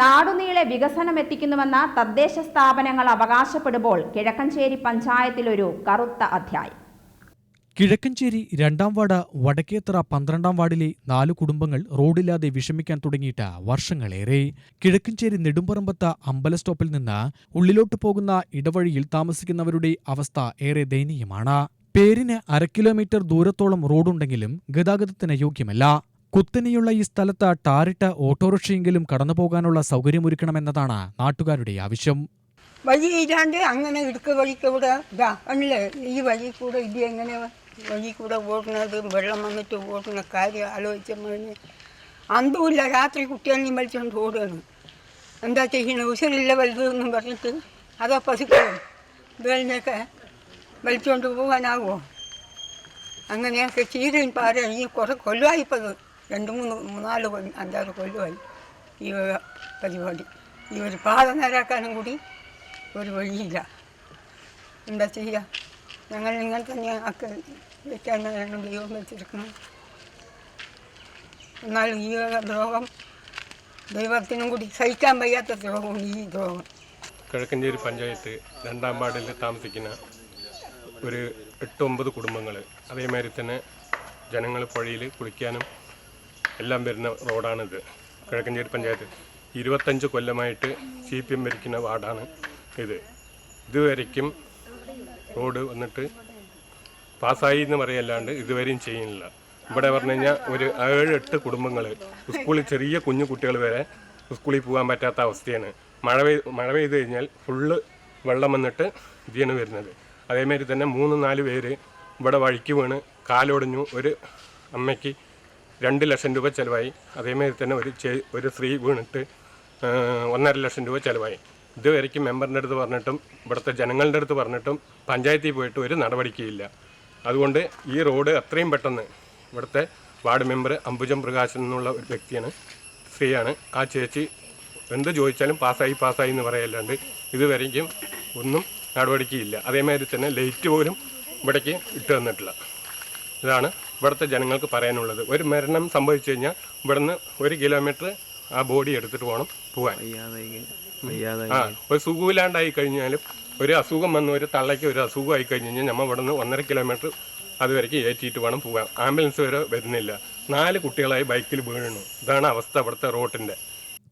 നാടുനീളെ വികസനം എത്തിക്കുന്നുവെന്ന തദ്ദേശ സ്ഥാപനങ്ങൾ അവകാശപ്പെടുമ്പോൾ കിഴക്കഞ്ചേരി പഞ്ചായത്തിലൊരു കറുത്ത അധ്യായം. കിഴക്കഞ്ചേരി രണ്ടാം വാർഡ് വടക്കേത്തറ പന്ത്രണ്ടാം വാർഡിലെ നാല് കുടുംബങ്ങൾ റോഡില്ലാതെ വിഷമിക്കാൻ തുടങ്ങിയിട്ട് വർഷങ്ങളേറെ. കിഴക്കഞ്ചേരി നെടുമ്പറമ്പത്ത അമ്പല സ്റ്റോപ്പിൽ നിന്ന് ഉള്ളിലോട്ട് പോകുന്ന ഇടവഴിയിൽ താമസിക്കുന്നവരുടെ അവസ്ഥ ഏറെ ദയനീയമാണ്. പേരിന് അര കിലോമീറ്റർ ദൂരത്തോളം റോഡുണ്ടെങ്കിലും ഗതാഗതത്തിന് യോഗ്യമല്ല. കുത്തനെയുള്ള ഈ സ്ഥലത്ത് ടാറിട്ട ഓട്ടോറിക്ഷയെങ്കിലും കടന്നുപോകാനുള്ള സൗകര്യമൊരുക്കണമെന്നതാണ് നാട്ടുകാരുടെ ആവശ്യം. വഴിയില്ലാണ്ട് അങ്ങനെ ഇടുക്ക വഴി കൂടെ ഇതാ ഈ വഴി കൂടെ ഇത് എങ്ങനെ വഴി കൂടെ ഓടുന്നത് വെള്ളം വന്നിട്ട് ഓടുന്ന കാര്യം ആലോചിച്ചപ്പോഴേ അന്തമില്ല രാത്രി കുട്ടികളെയും വലിച്ചുകൊണ്ട് ഓടുകയാണ് എന്താ ചെയ്യണത് ഉശരില്ല വലുത് എന്നും പറഞ്ഞിട്ട് അതോ പശുക്കളും വേലിനെയൊക്കെ വലിച്ചുകൊണ്ട് പോകാനാകുമോ അങ്ങനെയൊക്കെ ചീരയും പാര ഈ കുറേ കൊല്ലമായിപ്പത് രണ്ട് മൂന്ന് മൂന്നാൽ കൊല്ലം അഞ്ചാറ് കൊല്ലമായി ഈ പരിപാടി. ഈ ഒരു പാത നേരാക്കാനും കൂടി ഒരു വഴിയില്ല. എന്താ ചെയ്യുക ഞങ്ങൾ നിങ്ങൾ തന്നെ ആക്ക വെക്കാനാണ് ദൈവം വെച്ചിരിക്കുന്നത് എന്നാൽ ഈ ദ്രോഹം ദൈവത്തിനും കൂടി സഹിക്കാൻ വയ്യാത്ത ദ്രോഹം ഈ ദ്രോഹം. കിഴക്കഞ്ചേരി പഞ്ചായത്ത് രണ്ടാം വാർഡിൽ താമസിക്കുന്ന ഒരു എട്ട് ഒമ്പത് കുടുംബങ്ങൾ അതേമാതിരി തന്നെ ജനങ്ങൾ പുഴയിൽ കുളിക്കാനും എല്ലാം വരുന്ന റോഡാണിത്. കിഴക്കഞ്ചേരി പഞ്ചായത്ത് ഇരുപത്തഞ്ച് കൊല്ലമായിട്ട് സി പി എം ഭരിക്കുന്ന വാർഡാണ് ഇത്. ഇതുവരയ്ക്കും റോഡ് വന്നിട്ട് പാസ്സായി എന്ന് പറയല്ലാണ്ട് ഇതുവരെയും ചെയ്യുന്നില്ല. ഇവിടെ പറഞ്ഞു കഴിഞ്ഞാൽ ഒരു ഏഴ് എട്ട് കുടുംബങ്ങൾ സ്കൂളിൽ ചെറിയ കുഞ്ഞു കുട്ടികൾ വരെ സ്കൂളിൽ പോകാൻ പറ്റാത്ത അവസ്ഥയാണ്. മഴ പെയ് മഴ പെയ്ത് കഴിഞ്ഞാൽ ഫുള്ള് വെള്ളം വന്നിട്ട് ഇതിയാണ് വരുന്നത്. അതേമാതിരി തന്നെ മൂന്ന് നാല് പേര് ഇവിടെ വഴിക്ക് വീണ് കാലൊടിഞ്ഞു. ഒരു അമ്മയ്ക്ക് രണ്ട് ലക്ഷം രൂപ ചിലവായി. അതേമാതിരി തന്നെ ഒരു ഒരു സ്ത്രീ വീണിട്ട് ഒന്നര ലക്ഷം രൂപ ചിലവായി. ഇതുവരയ്ക്കും മെമ്പറിന്റെ അടുത്ത് പറഞ്ഞിട്ടും ഇവിടുത്തെ ജനങ്ങളുടെ അടുത്ത് പറഞ്ഞിട്ടും പഞ്ചായത്തിൽ പോയിട്ട് ഒരു നടപടിക്കില്ല. അതുകൊണ്ട് ഈ റോഡ് അത്രയും പെട്ടെന്ന് ഇവിടുത്തെ വാർഡ് മെമ്പർ അംബുജം പ്രകാശൻ എന്നുള്ള ഒരു വ്യക്തിയാണ് സ്ത്രീയാണ്. ആ ചേച്ചി എന്ത് ചോദിച്ചാലും പാസ്സായി പാസ്സായി എന്ന് പറയല്ലാണ്ട് ഇതുവരെയ്ക്കും ഒന്നും നടപടിക്കില്ല. അതേമാതിരി തന്നെ ലൈറ്റ് പോലും ഇവിടേക്ക് ഇട്ട് തന്നിട്ടില്ല. ഇതാണ് ഇവിടുത്തെ ജനങ്ങൾക്ക് പറയാനുള്ളത്. ഒരു മരണം സംഭവിച്ചു കഴിഞ്ഞാൽ ഇവിടുന്ന് ഒരു കിലോമീറ്റർ ആ ബോഡി എടുത്തിട്ട് പോകണം പോവാൻ. ആ ഒരു സുഖമില്ലാണ്ടായി കഴിഞ്ഞാലും ഒരു അസുഖം വന്ന് ഒരു തള്ളയ്ക്ക് ഒരു അസുഖം ആയി കഴിഞ്ഞ് കഴിഞ്ഞാൽ നമ്മൾ ഇവിടുന്ന് ഒന്നര കിലോമീറ്റർ അതുവരേക്ക് ഏറ്റിയിട്ട് വേണം പോകാൻ ആംബുലൻസ് വരെ വരുന്നില്ല. നാല് കുട്ടികളായി ബൈക്കിൽ വീണു. ഇതാണ് അവസ്ഥ ഇവിടുത്തെ റോട്ടിന്റെ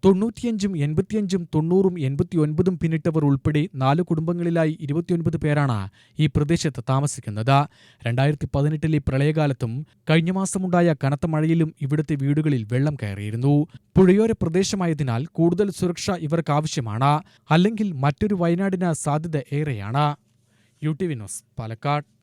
തൊണ്ണൂറ്റിയഞ്ചും എൺപത്തിയഞ്ചും തൊണ്ണൂറും എൺപത്തിയൊൻപതും പിന്നിട്ടവർ ഉൾപ്പെടെ നാല് കുടുംബങ്ങളിലായി ഇരുപത്തിയൊൻപത് പേരാണ് ഈ പ്രദേശത്ത് താമസിക്കുന്നത്. രണ്ടായിരത്തി പതിനെട്ടിലെ പ്രളയകാലത്തും കഴിഞ്ഞ മാസമുണ്ടായ കനത്ത മഴയിലും ഇവിടുത്തെ വീടുകളിൽ വെള്ളം കയറിയിരുന്നു. പുഴയോര പ്രദേശമായതിനാൽ കൂടുതൽ സുരക്ഷ ഇവർക്ക് ആവശ്യമാണ് അല്ലെങ്കിൽ മറ്റൊരു വയനാടിന് സാധ്യത ഏറെയാണ്. U T V news Palakkad.